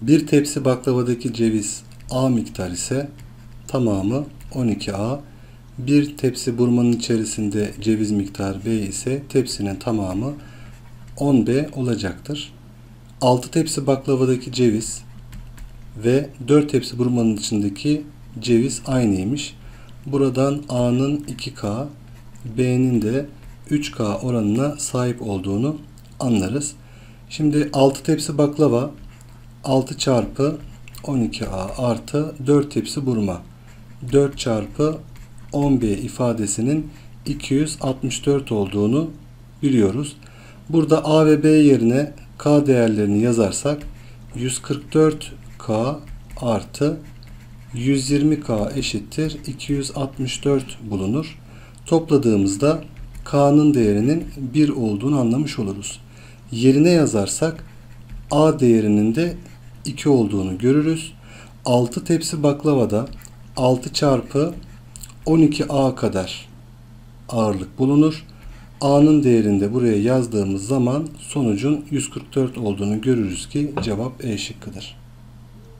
Bir tepsi baklavadaki ceviz A miktar ise tamamı 12A. Bir tepsi burmanın içerisinde ceviz miktar B ise tepsinin tamamı 10B olacaktır. 6 tepsi baklavadaki ceviz ve 4 tepsi burmanın içindeki ceviz aynıymış. Buradan A'nın 2K, B'nin de 3K oranına sahip olduğunu anlarız. Şimdi 6 tepsi baklava 6 çarpı 12A artı 4 tepsi burma 4 çarpı 10B ifadesinin 264 olduğunu biliyoruz. Burada A ve B yerine K değerlerini yazarsak 144K artı 120K eşittir 264 bulunur. Topladığımızda K'nın değerinin 1 olduğunu anlamış oluruz. Yerine yazarsak A değerinin de 2 olduğunu görürüz. 6 tepsi baklavada 6 çarpı 12A kadar ağırlık bulunur. A'nın değerini de buraya yazdığımız zaman sonucun 144 olduğunu görürüz ki cevap E şıkkıdır.